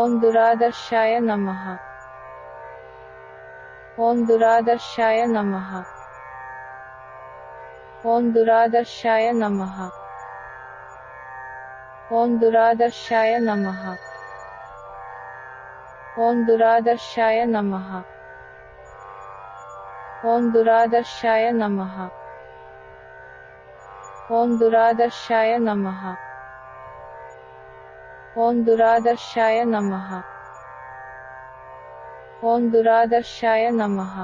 ॐ दुरादर्शाय नमः ॐ दुरादर्शाय नमः ॐ दुरादर्शाय नमः ॐ दुरादर्शाय नमः ॐ दुरादर्शाय नमः ॐ दुरादर्शाय नमः ॐ दुरादर्शाय नमः ॐ दुरादर्शाय नमः। ॐ दुरादर्शाय नमः।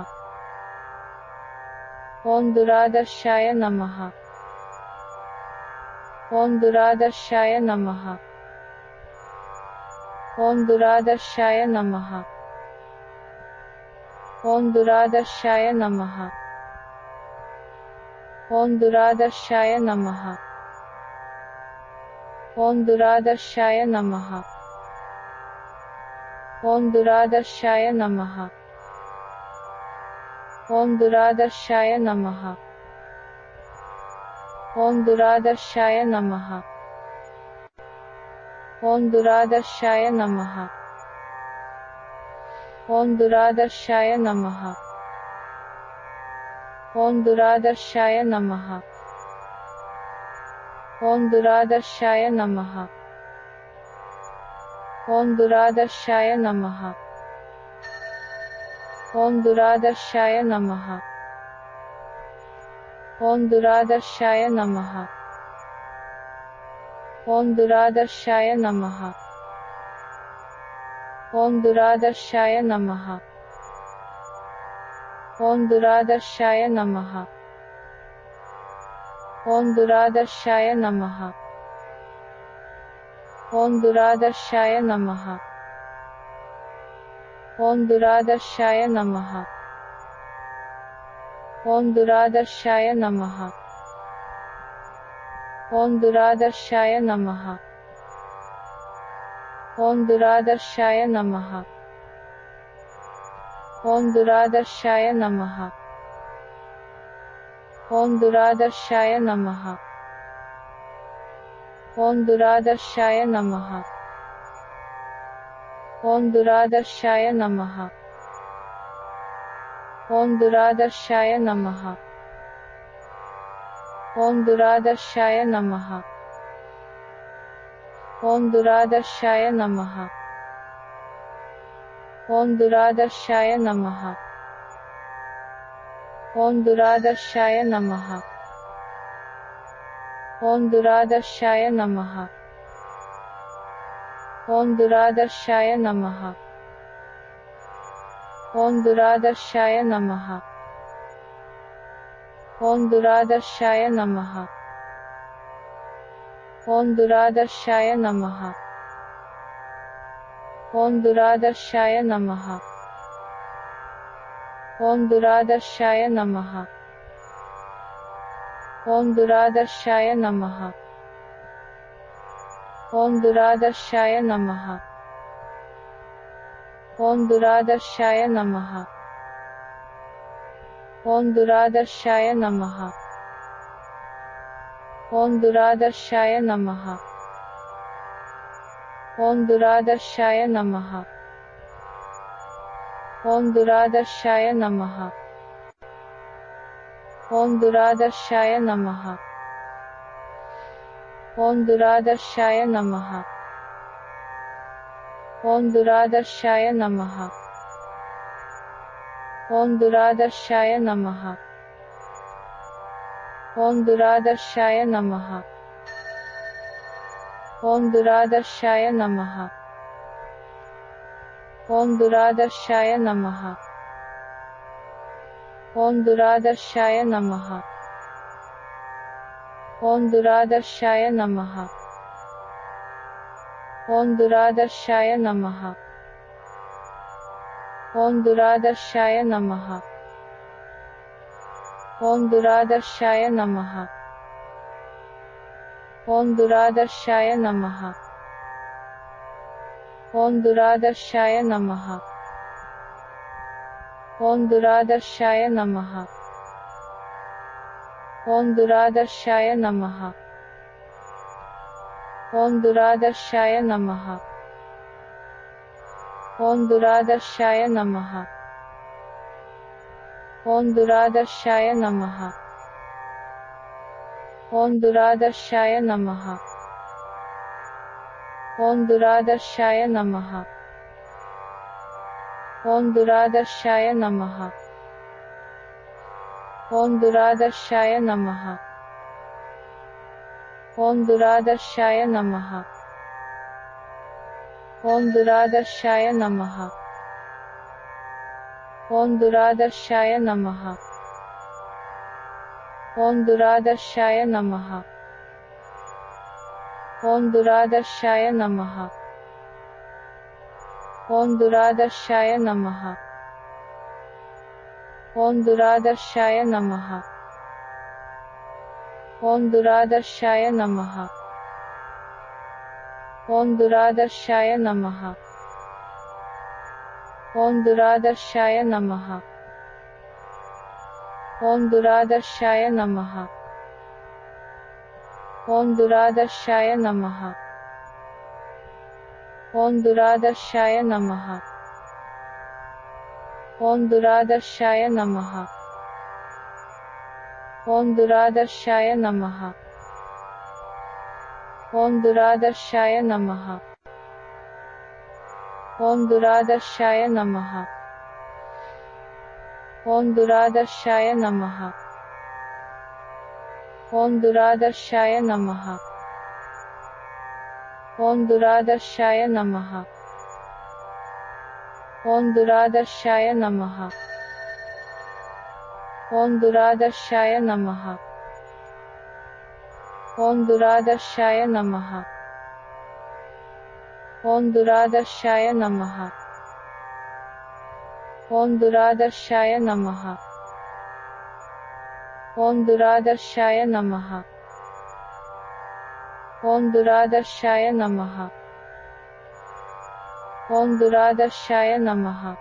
ॐ दुरादर्शाय नमः। ॐ दुरादर्शाय नमः। ॐ दुरादर्शाय नमः। ॐ दुरादर्शाय नमः। ॐ दुरादर्शाय नमः। ॐ दुरादर्शाय नमः। ॐ दुरादर्शाय नमः। ॐ दुरादर्शाय नमः। ॐ दुरादर्शाय नमः। ॐ दुरादर्शाय नमः। ॐ दुरादर्शाय नमः। ॐ दुरादर्शाय नमः। ॐ दुरादर्शाय नमः। ॐ दुरादर्शाय नमः। ॐ दुरादर्शाय नमः। ॐ दुरादर्शाय नमः। ॐ दुरादर्शाय नमः। ॐ दुरादर्शाय नमः। ॐ दुरादर्शाय नमः। ॐ दुरादर्शाय नमः। ॐ दुरादर्शाय नमः। ॐ दुरादर्शाय नमः। ॐ दुरादर्शाय नमः। ॐ दुरादर्शाय नमः। ॐ दुरादर्शाय नमः। ॐ दुरादर्शाय नमः। ॐ दुरादर्शाय नमः। ॐ दुरादर्शाय नमः। ॐ दुरादर्शाय नमः। ॐ दुरादर्शाय नमः। ॐ दुरादर्शाय नमः। ॐ दुरादर्शाय नमः। ॐ दुरादर्शाय नमः। ॐ दुरादर्शाय नमः ॐ दुरादर्शाय नमः ॐ दुरादर्शाय नमः ॐ दुरादर्शाय नमः ॐ दुरादर्शाय नमः ॐ दुरादर्शाय नमः ॐ दुरादर्शाय नमः ॐ दुरादर्शाय नमः। ॐ दुरादर्शाय नमः। ॐ दुरादर्शाय नमः। ॐ दुरादर्शाय नमः। ॐ दुरादर्शाय नमः। ॐ दुरादर्शाय नमः। ॐ दुरादर्शाय नमः। ॐ दुरादर्शाय नमः। ॐ दुरादर्शाय नमः। ॐ दुरादर्शाय नमः। ॐ दुरादर्शाय नमः। ॐ दुरादर्शाय नमः। ॐ दुरादर्शाय नमः। ॐ दुरादर्शाय नमः। ॐ दुरादर्शाय नमः। ॐ दुरादर्शाय नमः। ॐ दुरादर्शाय नमः। ॐ दुरादर्शाय नमः। ॐ दुरादर्शाय नमः। ॐ दुरादर्शाय नमः। ॐ दुरादर्शाय नमः। ओं दुरादर्शाय नमः। ओं दुरादर्शाय नमः। ओं दुरादर्शाय नमः। ओं दुरादर्शाय नमः। ओं दुरादर्शाय नमः। ओं दुरादर्शाय नमः। ओं दुरादर्शाय नमः। ओं दुरादर्शाय नमः। ओं दुरादर्शाय नमः। ओं दुरादर्शाय नमः। ओं दुरादर्शाय नमः। ओं दुरादर्शाय नमः। ओं दुरादर्शाय नमः। ओं दुरादर्शाय नमः। ओं दुरादर्शाय नमः। ओं दुरादर्शाय नमः। ओं दुरादर्शाय नमः। ओं दुरादर्शाय नमः। ओं दुरादर्शाय नमः। ओं दुरादर्शाय नमः। ओं दुरादर्शाय नमः। ओं दुरादर्शाय नमः। ओं दुरादर्शाय नमः। ओं दुरादर्शाय नमः। ओं दुरादर्शाय नमः। ओं दुरादर्शाय नमः। ओं दुरादर्शाय नमः। ओं दुरादर्शाय नमः। ॐ दुरादर्शाय नमः ॐ दुरादर्शाय नमः ॐ दुरादर्शाय नमः ॐ दुरादर्शाय नमः ॐ दुरादर्शाय नमः ॐ दुरादर्शाय नमः ॐ दुरादर्शाय नमः ॐ दुरादर्शाय नमः। ॐ दुरादर्शाय नमः। ॐ दुरादर्शाय नमः।